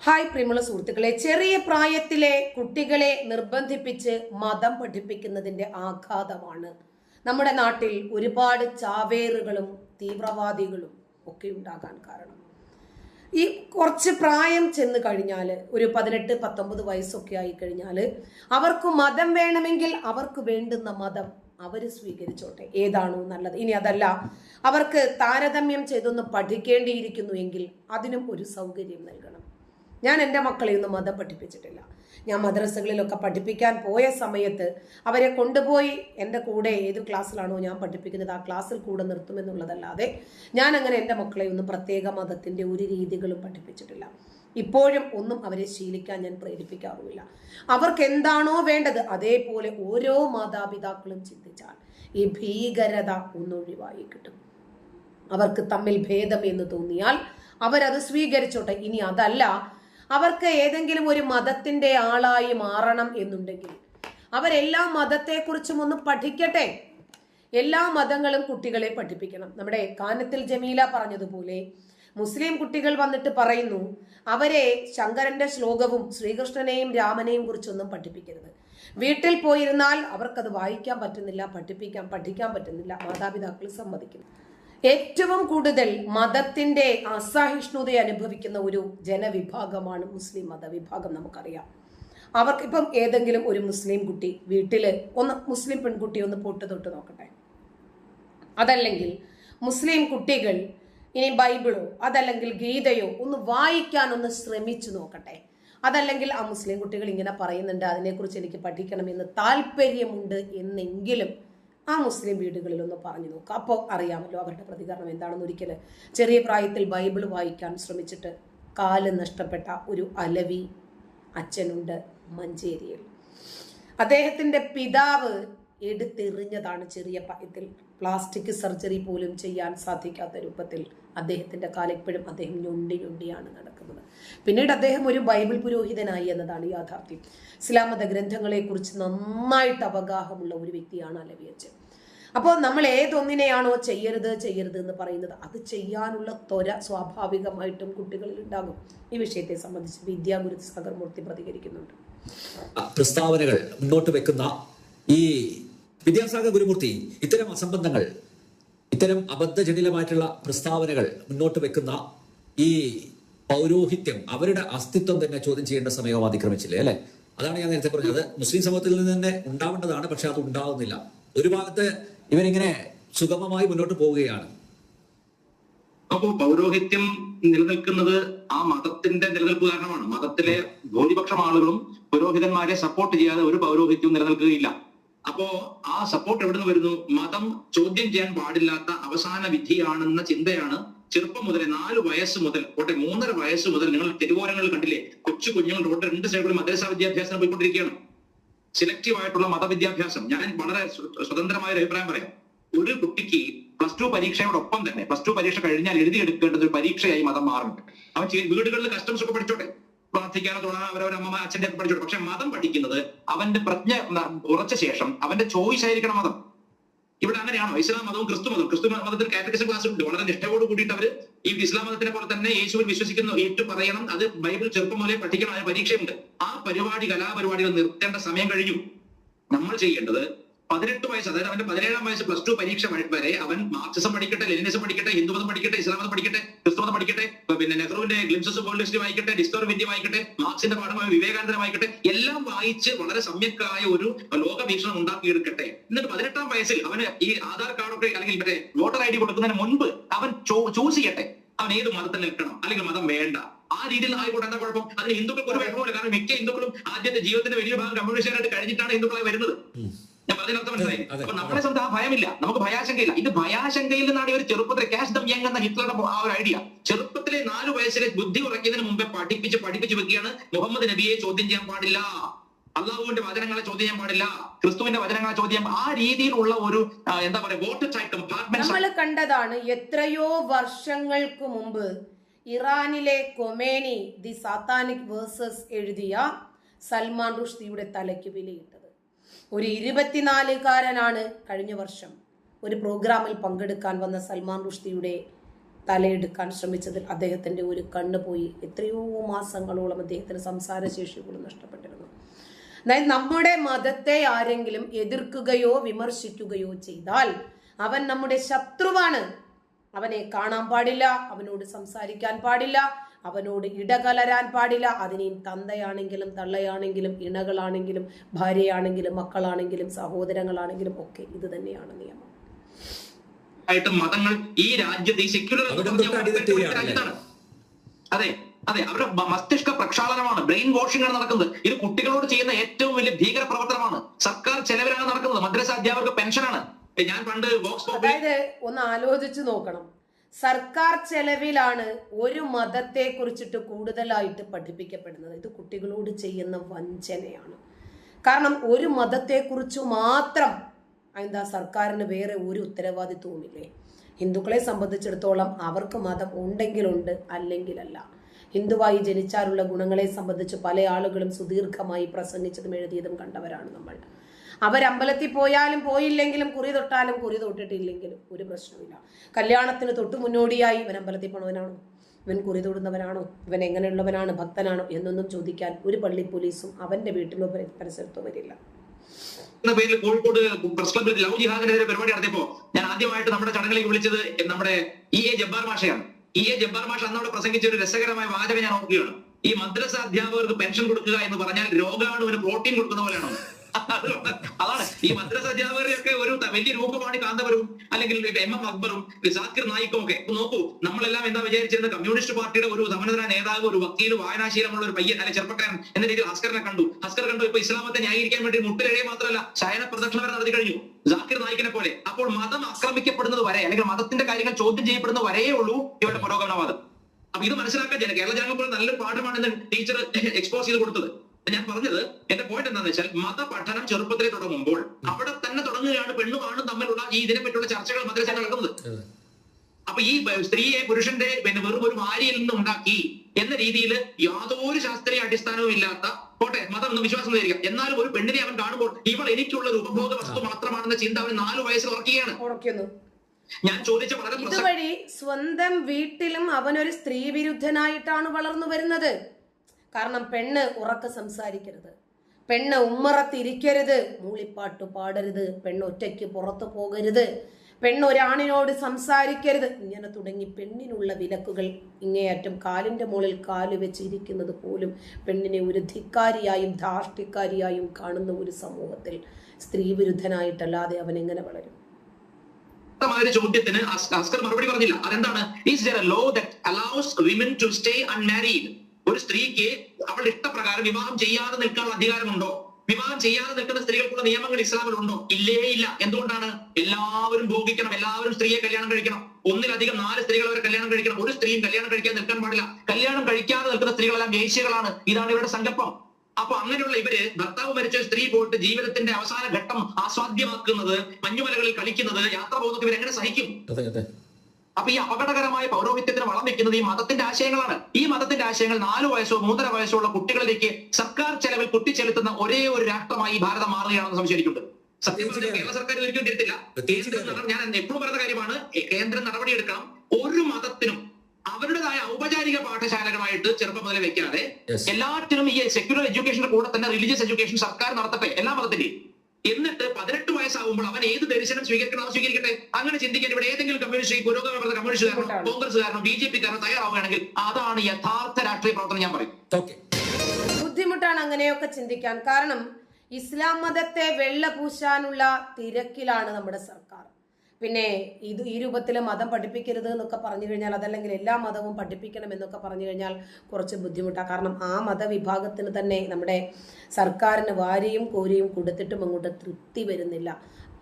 Hi പ്രിയമുള്ള സുഹൃത്തുക്കളെ ചെറിയ പ്രായത്തിലെ കുട്ടികളെ നിർബന്ധിപ്പിച്ച് മതം പഠിപ്പിക്കുന്നതിന്റെ ആഘാതമാണ്. നമ്മുടെ നാട്ടിൽ ഒരുപാട് ചാവേറുകളും തീവ്രവാദികളും ഒക്കെ ഉണ്ടാകാൻ കാരണം. ഈ കുറച്ച് പ്രായം ചെന്ന് കഴിഞ്ഞാൽ ഒരു പതിനെട്ട് പത്തൊമ്പത് വയസ്സൊക്കെ ആയി കഴിഞ്ഞാൽ അവർക്ക് മതം വേണമെങ്കിൽ അവർക്ക് വേണ്ടുന്ന മതം അവർ സ്വീകരിച്ചോട്ടെ. ഏതാണോ നല്ലത്. ഇനി അതല്ല അവർക്ക് താരതമ്യം ചെയ്തൊന്ന് പഠിക്കേണ്ടിയിരിക്കുന്നു എങ്കിൽ അതിനും ഒരു സൗകര്യം നൽകണം. ഞാൻ എന്റെ മക്കളെ ഒന്നും മതം പഠിപ്പിച്ചിട്ടില്ല. ഞാൻ മദ്രസകളിലൊക്കെ പഠിപ്പിക്കാൻ പോയ സമയത്ത് അവരെ കൊണ്ടുപോയി എന്റെ കൂടെ ഏത് ക്ലാസ്സിലാണോ ഞാൻ പഠിപ്പിക്കുന്നത് ആ ക്ലാസ്സിൽ കൂടെ നിർത്തുമെന്നുള്ളതല്ലാതെ ഞാൻ അങ്ങനെ എന്റെ മക്കളെ ഒന്നും പ്രത്യേക മതത്തിന്റെ ഒരു രീതികളും പഠിപ്പിച്ചിട്ടില്ല. ഇപ്പോഴും ഒന്നും അവരെ ശീലിക്കാൻ ഞാൻ പ്രേരിപ്പിക്കാറുമില്ല. അവർക്ക് എന്താണോ വേണ്ടത് അതേപോലെ ഓരോ മാതാപിതാക്കളും ചിന്തിച്ചാൽ ഈ ഭീകരത ഒന്നൊഴിവായി കിട്ടും. അവർക്ക് തമ്മിൽ ഭേദം എന്ന് തോന്നിയാൽ അവരത് സ്വീകരിച്ചോട്ടെ. ഇനി അതല്ല അവർക്ക് ഏതെങ്കിലും ഒരു മതത്തിന്റെ ആളായി മാറണം എന്നുണ്ടെങ്കിൽ അവരെല്ലാ മതത്തെക്കുറിച്ചും ഒന്ന് പഠിക്കട്ടെ. എല്ലാ മതങ്ങളും കുട്ടികളെ പഠിപ്പിക്കണം. നമ്മുടെ കാനത്തിൽ ജമീല പറഞ്ഞതുപോലെ മുസ്ലിം കുട്ടികൾ വന്നിട്ട് പറയുന്നു അവരെ ശങ്കരന്റെ ശ്ലോകവും ശ്രീകൃഷ്ണനെയും രാമനെയും കുറിച്ചൊന്നും പഠിപ്പിക്കരുത്. വീട്ടിൽ പോയിരുന്നാൽ അവർക്കത് വായിക്കാൻ പറ്റുന്നില്ല പഠിപ്പിക്കാൻ പഠിക്കാൻ പറ്റുന്നില്ല. മാതാപിതാക്കൾ സമ്മതിക്കുന്നു ഏറ്റവും കൂടുതൽ മതത്തിന്റെ അസഹിഷ്ണുത അനുഭവിക്കുന്ന ഒരു ജനവിഭാഗമാണ് മുസ്ലിം മതവിഭാഗം നമുക്കറിയാം. അവർക്കിപ്പം ഏതെങ്കിലും ഒരു മുസ്ലിം കുട്ടി വീട്ടിൽ ഒന്ന് മുസ്ലിം പെൺകുട്ടി ഒന്ന് പൊട്ട് തൊട്ട് നോക്കട്ടെ. അതല്ലെങ്കിൽ മുസ്ലിം കുട്ടികൾ ഇനി ബൈബിളോ അതല്ലെങ്കിൽ ഗീതയോ ഒന്ന് വായിക്കാൻ ഒന്ന് ശ്രമിച്ചു നോക്കട്ടെ. അതല്ലെങ്കിൽ ആ മുസ്ലിം കുട്ടികൾ ഇങ്ങനെ പറയുന്നുണ്ട് അതിനെക്കുറിച്ച് എനിക്ക് പഠിക്കണമെന്ന് താല്പര്യമുണ്ട് എന്നെങ്കിലും ആ മുസ്ലിം വീടുകളിലൊന്ന് പറഞ്ഞു നോക്കുക അപ്പോൾ അറിയാമല്ലോ അവരുടെ പ്രതികരണം എന്താണെന്ന് ഒരിക്കൽ ചെറിയ പ്രായത്തിൽ ബൈബിൾ വായിക്കാൻ ശ്രമിച്ചിട്ട് കാൽ നഷ്ടപ്പെട്ട ഒരു അലവി അച്ഛനുണ്ട് മഞ്ചേരിയിൽ. അദ്ദേഹത്തിന്റെ പിതാവ് എടുത്തെറിഞ്ഞതാണ് ചെറിയ പ്രായത്തിൽ. പ്ലാസ്റ്റിക് സർജറി പോലും ചെയ്യാൻ സാധിക്കാത്ത രൂപത്തിൽ അദ്ദേഹത്തിന്റെ കാലിപ്പോഴും അദ്ദേഹം ഞൊണ്ടി ഞൊണ്ടിയാണ് നടക്കുന്നത്. പിന്നീട് അദ്ദേഹം ഒരു ബൈബിൾ പുരോഹിതനായി എന്നതാണ് യാഥാർത്ഥ്യം. ഇസ്ലാം മത ഗ്രന്ഥങ്ങളെ കുറിച്ച് നന്നായിട്ട് അവഗാഹമുള്ള ഒരു വ്യക്തിയാണ് അലവിയച്ചൻ അപ്പോൾ നമ്മൾ ഏതൊന്നിനെയാണോ ചെയ്യരുത് ചെയ്യരുത് എന്ന് പറയുന്നത് അത് ചെയ്യാനുള്ള ത്വര സ്വാഭാവികമായിട്ടും കുട്ടികളിൽ ഉണ്ടാകും. ഈ വിഷയത്തെ സംബന്ധിച്ച് വിദ്യാഗുരു സാഗർമൂർത്തി പ്രതികരിക്കുന്നുണ്ട്. പ്രസ്താവനകൾ മുന്നോട്ട് വെക്കുന്ന ഈ വിദ്യാസാഗർ ഗുരുമൂർത്തി ഇത്തരം അസംബന്ധങ്ങൾ ഇത്തരം അബദ്ധജനിലമായിട്ടുള്ള പ്രസ്താവനകൾ മുന്നോട്ട് വെക്കുന്ന ഈ പൗരോഹിത്യം അവരുടെ അസ്തിത്വം തന്നെ ചോദ്യം ചെയ്യേണ്ട സമയവും അതിക്രമിച്ചില്ലേ അല്ലെ? അതാണ് ഞാൻ നേരത്തെ പറഞ്ഞത്. മുസ്ലിം സമൂഹത്തിൽ നിന്ന് തന്നെ ഉണ്ടാവേണ്ടതാണ് പക്ഷെ അത് ഉണ്ടാവുന്നില്ല. ഒരു ഭാഗത്ത് ഇവരിങ്ങനെ സുഗമമായി മുന്നോട്ട് പോവുകയാണ്. അപ്പോ പൗരോഹിത്യം നിലനിൽക്കുന്നത് ആ മതത്തിന്റെ നിലനിൽപ്പ് കാരണമാണ്. മതത്തിലെ ഭൂരിപക്ഷം ആളുകളും പുരോഹിതന്മാരെ സപ്പോർട്ട് ചെയ്യാതെ ഒരു പൗരോഹിത്യവും നിലനിൽക്കുകയില്ല. അപ്പോ ആ സപ്പോർട്ട് എവിടെ നിന്ന് വരുന്നു? മതം ചോദ്യം ചെയ്യാൻ പാടില്ലാത്ത അവസാന വിധിയാണെന്ന ചിന്തയാണ് ചെറുപ്പം മുതലേ നാല് വയസ്സ് മുതൽ കോട്ടെ മൂന്നര വയസ്സ് മുതൽ നിങ്ങൾ തെരുവോരങ്ങളിൽ കണ്ടില്ലേ? കൊച്ചു കുഞ്ഞുങ്ങൾ റോഡ് രണ്ട് സൈഡിലും മദ്രസ വിദ്യാഭ്യാസം പോയിക്കൊണ്ടിരിക്കുകയാണ്. സിലക്റ്റീവ് ആയിട്ടുള്ള മതവിദ്യാഭ്യാസം. ഞാൻ വളരെ സ്വ- സ്വതന്ത്രമായ ഒരു അഭിപ്രായം പറയാം. ഒരു കുട്ടിക്ക് പ്ലസ് ടു പരീക്ഷയോടൊപ്പം തന്നെ പ്ലസ് ടു പരീക്ഷ കഴിഞ്ഞാൽ എഴുതിയെടുക്കേണ്ടത് ഒരു പരീക്ഷയായി മതം മാറുന്നുണ്ട് അവൻ വീടുകളിൽ കസ്റ്റംസ് ഒക്കെ പഠിച്ചോട്ടെ. പ്രാർത്ഥിക്കാനോ തുടങ്ങാൻ അവരവരെ അമ്മ അച്ഛന്റെ ഒക്കെ പഠിച്ചോട്ടെ. പക്ഷെ മതം പഠിക്കുന്നത് അവന്റെ പ്രജ്ഞ ഉറച്ച ശേഷം അവന്റെ ചോയ്സ് ആയിരിക്കണം മതം. ഇവിടെ അങ്ങനെയാണോ? ഇസ്ലാം മതവും ക്രിസ്തു മതവും. ക്രിസ്തു മതത്തിൽ കാറ്റഗറിസം ക്ലാസ് ഉണ്ട്. വളരെ നിഷ്ഠയോട് കൂടിയിട്ട് അവർ ഈ ഇസ്ലാം മതത്തിനെ പോലെ തന്നെ യേശുവിൽ വിശ്വസിക്കുന്നു ഏറ്റു പറയണം. അത് ബൈബിൾ ചെറുപ്പം മുതലേ പഠിക്കണം അതിന് പരീക്ഷയുണ്ട്. ആ പരിപാടി കലാപരിപാടികൾ നിർത്തേണ്ട സമയം കഴിഞ്ഞു. നമ്മൾ ചെയ്യേണ്ടത് പതിനെട്ട് വയസ്സ് അതായത് അവന്റെ പതിനേഴാം വയസ്സ് പ്ലസ് ടു പരീക്ഷ വരെ അവൻ മാർക്സിസം പഠിക്കട്ടെ ലെനിനിസം പഠിക്കട്ടെ ഹിന്ദുമതം പഠിക്കട്ടെ ഇസ്ലാം മതം പഠിക്കട്ടെ ക്രിസ്തുമതം പഠിക്കട്ടെ പിന്നെ നെഹ്റുവിന്റെ ഗ്ലിംസസ് ഹിസ്റ്ററി വായിക്കട്ടെ ഡിസ്കവർ വിദ്യ വായിക്കട്ടെ മാർക്സിന്റെ പാഠമായ വിവേകാനന്ദനെ വായിക്കട്ടെ എല്ലാം വായിച്ച് വളരെ സമ്യക്കായ ഒരു ലോക വീക്ഷണം ഉണ്ടാക്കിയെടുക്കട്ടെ. എന്നിട്ട് പതിനെട്ടാം വയസ്സിൽ അവന് ഈ ആധാർ കാർഡൊക്കെ അല്ലെങ്കിൽ മറ്റേ വോട്ടർ ഐ ഡി കൊടുക്കുന്നതിന് മുൻപ് അവൻ ചൂസ് ചെയ്യട്ടെ. അവൻ ഏത് മതത്തിൽ നിൽക്കണം അല്ലെങ്കിൽ മതം വേണ്ട. ആ രീതിയിൽ ആയിക്കോട്ടെ എന്താ കുഴപ്പം? അതിന് ഹിന്ദുക്കൾക്ക് ഒരു വിഷമമില്ല കാരണം മിക്ക ഹിന്ദുക്കളും ആദ്യത്തെ ജീവിതത്തിന്റെ വലിയ ഭാഗം കമ്മ്യൂണിസ്റ്റുകാരായിട്ട് കഴിഞ്ഞിട്ടാണ് ഹിന്ദുക്കളായി വരുന്നത്. ഞാൻ പറഞ്ഞതിനർത്ഥം മനസ്സിലായി. അപ്പൊ നമ്മളെ സംബന്ധിച്ച് ആ ഭയമില്ല. നമുക്ക് ഭയാശങ്കയില്ല. ഇത് ഭയാശങ്കയിൽ നിന്നാണ് ഇവർ ചെറുപ്പത്തിലെ ക്യാഷ് ദം യങ് എന്ന ഹിറ്റ്ലറുടെ ആ ഒരു ഐഡിയ ചെറുപ്പത്തിലെ നാലു വയസ്സിലെ ബുദ്ധി ഉറക്കിയതിന് മുമ്പേ പഠിപ്പിച്ച് പഠിപ്പിച്ച് വെക്കുകയാണ് മുഹമ്മദ് നബിയെ ചോദ്യം ചെയ്യാൻ പാടില്ല. അള്ളാഹുവിന്റെ വചനങ്ങളെ ചോദ്യം ചെയ്യാൻ പാടില്ല. ക്രിസ്തുവിന്റെ വചനങ്ങളെ ചോദ്യം ആ രീതിയിലുള്ള ഒരു എന്താ പറയുക വോട്ടർ ടൈപ്പ് കമ്പാർട്ട്മെന്റ് നമ്മൾ കണ്ടതാണ് എത്രയോ വർഷങ്ങൾക്ക് മുമ്പ് ഇറാനിലെ കൊമേനി ദി സാത്താനിക് വേഴ്സസ് എഴുതിയ സൽമാൻ റുഷ്ദിയുടെ തലയ്ക്ക് വിലയിട്ടത് ഒരു ഇരുപത്തിനാലുകാരനാണ് കഴിഞ്ഞ വർഷം ഒരു പ്രോഗ്രാമിൽ പങ്കെടുക്കാൻ വന്ന സൽമാൻ റുഷ്ദിയുടെ തലയെടുക്കാൻ ശ്രമിച്ചതിൽ അദ്ദേഹത്തിന്റെ ഒരു കണ്ണ് പോയി. എത്രയോ മാസങ്ങളോളം അദ്ദേഹത്തിന് സംസാരശേഷി പോലും നഷ്ടപ്പെട്ടിരുന്നു. അതായത് നമ്മുടെ മതത്തെ ആരെങ്കിലും എതിർക്കുകയോ വിമർശിക്കുകയോ ചെയ്താൽ അവൻ നമ്മുടെ ശത്രുവാണ്. അവനെ കാണാൻ പാടില്ല അവനോട് സംസാരിക്കാൻ പാടില്ല അവനോട് ഇടകലരാൻ പാടില്ല. അതിനെയും തന്തയാണെങ്കിലും തള്ളയാണെങ്കിലും ഇണകളാണെങ്കിലും ഭാര്യയാണെങ്കിലും മക്കളാണെങ്കിലും സഹോദരങ്ങളാണെങ്കിലും ഒക്കെ ഇത് തന്നെയാണ് നിയമം. ആയിട്ട് മതങ്ങൾ ഈ രാജ്യത്ത് ഈ സെക്യുലർ അതെ അതെ അവരുടെ മസ്തിഷ്ക പ്രക്ഷാളനമാണ് ബ്രെയിൻ വാഷിംഗ് ആണ് നടക്കുന്നത്. ഇത് കുട്ടികളോട് ചെയ്യുന്ന ഏറ്റവും വലിയ ഭീകര പ്രവർത്തനമാണ് സർക്കാർ ചെലവിലാണ് നടക്കുന്നത്. മദ്രസ അധ്യാപകർക്ക് പെൻഷനാണ് ഞാൻ പണ്ട് അതായത് ഒന്ന് ആലോചിച്ച് നോക്കണം. സർക്കാർ ചെലവിലാണ് ഒരു മതത്തെ കുറിച്ചിട്ട് കൂടുതലായിട്ട് പഠിപ്പിക്കപ്പെടുന്നത്. ഇത് കുട്ടികളോട് ചെയ്യുന്ന വഞ്ചനയാണ്. കാരണം ഒരു മതത്തെക്കുറിച്ച് മാത്രം എന്താ സർക്കാരിന് വേറെ ഒരു ഉത്തരവാദിത്വവുമില്ലേ? ഹിന്ദുക്കളെ സംബന്ധിച്ചിടത്തോളം അവർക്ക് മതം ഉണ്ടെങ്കിലുണ്ട് അല്ലെങ്കിലല്ല. ഹിന്ദുവായി ജനിച്ചാലുള്ള ഗുണങ്ങളെ സംബന്ധിച്ച് പല ആളുകളും സുദീർഘമായി പ്രസംഗിച്ചതും എഴുതിയതും കണ്ടവരാണ് നമ്മൾ. അവരമ്പലത്തിൽ പോയാലും പോയില്ലെങ്കിലും കുറി തൊട്ടാലും കുറി തൊട്ടിട്ടില്ലെങ്കിലും ഒരു പ്രശ്നമില്ല കല്യാണത്തിന് തൊട്ട് മുന്നോടിയായി ഇവൻ അമ്പലത്തിൽ പോണവനാണോ? ഇവൻ കുറി തൊടുന്നവനാണോ? ഇവൻ എങ്ങനെയുള്ളവനാണ്? ഭക്തനാണോ? എന്നൊന്നും ചോദിക്കാൻ ഒരു പള്ളി പോലീസും അവന്റെ വീട്ടിലോ പരി- പരിസരത്തോ വരില്ല. എന്ന പേരിൽ കോഴിക്കോട് പ്രസ് ക്ലബ്ബിൽ ലവ് പരിപാടി നടത്തിയപ്പോ ഞാൻ ആദ്യമായിട്ട് നമ്മുടെ ചടങ്ങിലേക്ക് വിളിച്ചത് നമ്മുടെ ഇ എ ജബ്ബാർ മാഷയാണ്. ഇ എ ജബ്ബാർ മാഷ അന്നവിടെ പ്രസംഗിച്ച ഒരു രസകരമായ വാചകം ഞാൻ ഓർക്കുകയാണ്. ഈ മദ്രസ അധ്യാപകർക്ക് പെൻഷൻ കൊടുക്കുക എന്ന് പറഞ്ഞാൽ രോഗാണുവിന് പ്രോട്ടീൻ കൊടുക്കുന്ന പോലെയാണോ? അതാണ്. ഈ മദ്രസ അധ്യാപകരെയൊക്കെ ഒരു വലിയ രൂപമാണ് കാന്തപുരവും അല്ലെങ്കിൽ എം എം അക്ബറും സാക്കിർ നായിക്കും ഒക്കെ. നോക്കൂ നമ്മളെല്ലാം എന്താ വിചാരിച്ചിരുന്നത്? കമ്മ്യൂണിസ്റ്റ് പാർട്ടിയുടെ ഒരു സമനതര നേതാവ് ഒരു വക്കീൽ വായനാശീലമുള്ള ഒരു പയ്യൻ അല്ലെ ചെറുപ്പക്കാരൻ എന്ന രീതിയിൽ ഹസ്കറിനെ കണ്ടു. ഹസ്കർ കണ്ടു ഇപ്പൊ ഇസ്ലാമത്തെ ന്യായീകരിക്കാൻ വേണ്ടി മുട്ടിലെഴയെ മാത്രമല്ല ശയന പ്രദക്ഷിണ വരെ നടത്തി കഴിഞ്ഞു. ജാക്കിർ നായിക്കിനെ പോലെ. അപ്പോൾ മതം ആക്രമിക്കപ്പെടുന്നത് വരെ അല്ലെങ്കിൽ മതത്തിന്റെ കാര്യങ്ങൾ ചോദ്യം ചെയ്യപ്പെടുന്ന വരെയേ ഉള്ളൂ ഇവരുടെ പുരോഗമനവാദം. അപ്പൊ ഇത് മനസ്സിലാക്കാൻ കേരള ജനങ്ങൾ പോലെ നല്ലൊരു പാഠമാണ് ടീച്ചർ എക്സ്പോസ് ചെയ്ത് കൊടുത്തത്. ഞാൻ പറഞ്ഞത് എന്റെ പോയിന്റ് എന്താണെന്ന് വെച്ചാൽ മത പഠനം ചെറുപ്പത്തിലേ തുടങ്ങുമ്പോൾ അവിടെ തന്നെ തുടങ്ങുകയാണ് പെണ്ണും ആണും തമ്മിലുള്ള ഈ ഇതിനെ പറ്റിയുള്ള ചർച്ചകൾ മദ്രസ നടക്കുന്നത്. അപ്പൊ ഈ സ്ത്രീയെ പുരുഷന്റെ പിന്നെ വെറും ഒരു വാരിയിൽ നിന്ന് ഉണ്ടാക്കി എന്ന രീതിയിൽ യാതൊരു ശാസ്ത്രീയ അടിസ്ഥാനവും ഇല്ലാത്ത പോട്ടെ മതം ഒന്നും വിശ്വാസം ധരിക്കാം എന്നാലും ഒരു പെണ്ണിനെ അവൻ കാണുമ്പോൾ ഇവൾ എനിക്കുള്ള ഒരു ഉപഭോഗ വസ്തു മാത്രമാണെന്ന ചിന്ത അവൻ നാലു വയസ്സിൽ ഉറക്കുകയാണ്. ഞാൻ ചോദിച്ച വളരെ ഇതുവഴി സ്വന്തം വീട്ടിലും അവനൊരു സ്ത്രീ വിരുദ്ധനായിട്ടാണ് വളർന്നു വരുന്നത്. കാരണം പെണ്ണ് ഉറക്ക സംസാരിക്കരുത്. പെണ്ണ് ഉമ്മറത്തിരിക്കരുത്. മൂളിപ്പാട്ട് പാടരുത്. പെണ്ണ് ഒറ്റയ്ക്ക് പുറത്തു പോകരുത്. പെണ്ണ് ഒരാണിനോട് സംസാരിക്കരുത്. ഇങ്ങനെ തുടങ്ങി പെണ്ണിനുള്ള വിലക്കുകൾ ഇങ്ങേയറ്റം കാലിന്റെ മുകളിൽ കാൽ വെച്ചിരിക്കുന്നത് പോലും പെണ്ണിനെ ഒരു ധിക്കാരിയായും ധാർഷ്ടിക്കാരിയായും കാണുന്ന ഒരു സമൂഹത്തിൽ സ്ത്രീ വിരുദ്ധനായിട്ടല്ലാതെ അവൻ എങ്ങനെ വളരും? ചോദ്യത്തിന് മറുപടി പറഞ്ഞില്ല. അതെന്താണ്? Is a law that allows women to stay unmarried ഒരു സ്ത്രീക്ക് അവളുടെ ഇഷ്ടപ്രകാരം വിവാഹം ചെയ്യാതെ നിൽക്കാനുള്ള അധികാരമുണ്ടോ? വിവാഹം ചെയ്യാതെ നിൽക്കുന്ന സ്ത്രീകൾക്കുള്ള നിയമങ്ങൾ ഇസ്ലാമിൽ ഉണ്ടോ ഇല്ലേ ഇല്ല. എന്തുകൊണ്ടാണ്? എല്ലാവരും ഭോഗിക്കണം. എല്ലാവരും സ്ത്രീയെ കല്യാണം കഴിക്കണം. ഒന്നിലധികം നാല് സ്ത്രീകൾ അവരെ കല്യാണം കഴിക്കണം. ഒരു സ്ത്രീയും കല്യാണം കഴിക്കാൻ നിൽക്കാൻ പാടില്ല. കല്യാണം കഴിക്കാതെ നിൽക്കുന്ന സ്ത്രീകളെല്ലാം വേശ്യകളാണ്. ഇതാണ് ഇവരുടെ സങ്കല്പം അപ്പൊ അങ്ങനെയുള്ള ഇവർ ഭർത്താവ് മരിച്ച സ്ത്രീ പോയിട്ട് ജീവിതത്തിന്റെ അവസാന ഘട്ടം ആസ്വാദ്യമാക്കുന്നത് മഞ്ഞുമലകളിൽ കളിക്കുന്നത് യാത്ര പോകുന്നത് ഇവരെങ്ങനെ സഹിക്കും? അപ്പൊ ഈ അപകടകരമായ പൗരോഹിത്യത്തിന് വളം വെക്കുന്നത് ഈ മതത്തിന്റെ ആശയങ്ങളാണ്. ഈ മതത്തിന്റെ ആശയങ്ങൾ നാലു വയസ്സോ മൂന്നര വയസ്സോ ഉള്ള കുട്ടികളിലേക്ക് സർക്കാർ ചെലവിൽ കുത്തിച്ചെലുത്തുന്ന ഒരേ ഒരു രാഷ്ട്രമായി ഈ ഭാരതം മാറുകയാണെന്ന് സംശയിക്കുന്നുണ്ട് സത്യം പറഞ്ഞാൽ കേരള സർക്കാർ ഒരിക്കലും തിരുത്തില്ല ഞാൻ എപ്പോഴും പറയുന്ന കാര്യമാണ് കേന്ദ്രം കേന്ദ്രം നടപടിയെടുക്കണം. ഒരു മതത്തിനും അവരുടേതായ ഔപചാരിക പാഠശാലകളായിട്ട് ചെറുപ്പം മുതലേ വെക്കാതെ എല്ലാത്തിനും ഈ സെക്യുലർ എഡ്യൂക്കേഷന്റെ കൂടെ തന്നെ റിലീജിയസ് എഡ്യൂക്കേഷൻ സർക്കാർ നടത്തട്ടെ എല്ലാ മതത്തിന്റെയും. എന്നിട്ട് പതിനെട്ട് വയസ്സാകുമ്പോൾ അവൻ ഏത് ദർശനം സ്വീകരിക്കണം അത് സ്വീകരിക്കട്ടെ? അങ്ങനെ ചിന്തിക്കാൻ ഇവിടെ ഏതെങ്കിലും കമ്മ്യൂണിസ്റ്റ് പുരോഗമന കമ്മ്യൂണിസ്റ്റുകാരനോ കോൺഗ്രസ്സുകാരനോ ബി ജെ പി കാരണം തയ്യാറാവുകയാണെങ്കിൽ അതാണ് യഥാർത്ഥ രാഷ്ട്രീയ പ്രവർത്തനം ഞാൻ പറയും. ഓക്കെ ബുദ്ധിമുട്ടാണ് അങ്ങനെയൊക്കെ ചിന്തിക്കാൻ. കാരണം ഇസ്ലാം മതത്തെ വെള്ള പൂശാനുള്ള തിരക്കിലാണ് നമ്മുടെ സർക്കാർ. പിന്നെ ഇത് ഈ രൂപത്തിൽ മതം പഠിപ്പിക്കരുത് എന്നൊക്കെ പറഞ്ഞു കഴിഞ്ഞാൽ അതല്ലെങ്കിൽ എല്ലാ മതവും പഠിപ്പിക്കണം എന്നൊക്കെ പറഞ്ഞു കഴിഞ്ഞാൽ കുറച്ച് ബുദ്ധിമുട്ടാണ് കാരണം ആ മതവിഭാഗത്തിന് തന്നെ നമ്മുടെ സർക്കാരിന് വാരിയും കോരിയും കൊടുത്തിട്ടും അങ്ങോട്ട് തൃപ്തി വരുന്നില്ല.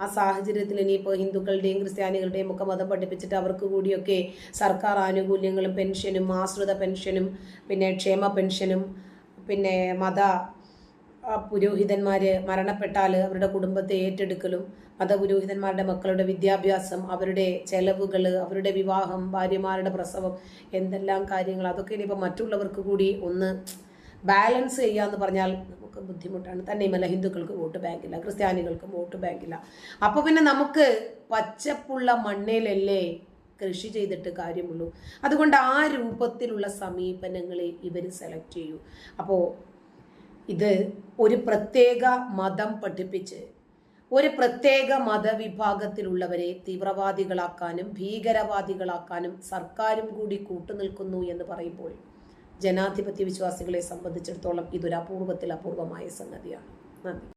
ആ സാഹചര്യത്തിൽ ഇനിയിപ്പോൾ ഹിന്ദുക്കളുടെയും ക്രിസ്ത്യാനികളുടെയും ഒക്കെ മതം പഠിപ്പിച്ചിട്ട് അവർക്ക് കൂടിയൊക്കെ സർക്കാർ ആനുകൂല്യങ്ങളും പെൻഷനും ആശ്രിത പെൻഷനും പിന്നെ ക്ഷേമ പെൻഷനും പിന്നെ മത ആ, പുരോഹിതന്മാര് മരണപ്പെട്ടാൽ അവരുടെ കുടുംബത്തെ ഏറ്റെടുക്കലും മതപുരോഹിതന്മാരുടെ മക്കളുടെ വിദ്യാഭ്യാസം അവരുടെ ചെലവുകൾ അവരുടെ വിവാഹം ഭാര്യമാരുടെ പ്രസവം എന്തെല്ലാം കാര്യങ്ങൾ അതൊക്കെ ഇനിയിപ്പോൾ മറ്റുള്ളവർക്ക് കൂടി ഒന്ന് ബാലൻസ് ചെയ്യാന്ന് പറഞ്ഞാൽ നമുക്ക് ബുദ്ധിമുട്ടാണ്. തന്നെയുമല്ല ഹിന്ദുക്കൾക്ക് വോട്ട് ബാങ്കില്ല ക്രിസ്ത്യാനികൾക്കും വോട്ട് ബാങ്കില്ല. അപ്പോൾ പിന്നെ നമുക്ക് പച്ചപ്പുള്ള മണ്ണിലല്ലേ കൃഷി ചെയ്തിട്ട് കാര്യമുള്ളൂ. അതുകൊണ്ട് ആ രൂപത്തിലുള്ള സമീപനങ്ങളെ ഇവർ സെലക്ട് ചെയ്യൂ. അപ്പോൾ ഇത് ഒരു പ്രത്യേക മതം പഠിപ്പിച്ച് ഒരു പ്രത്യേക മതവിഭാഗത്തിലുള്ളവരെ തീവ്രവാദികളാക്കാനും ഭീകരവാദികളാക്കാനും സർക്കാരും കൂടി കൂട്ടുനിൽക്കുന്നു എന്ന് പറയുമ്പോൾ ജനാധിപത്യ വിശ്വാസികളെ സംബന്ധിച്ചിടത്തോളം ഇതൊരു അപൂർവത്തിൽ അപൂർവമായ സംഗതിയാണ്. നന്ദി.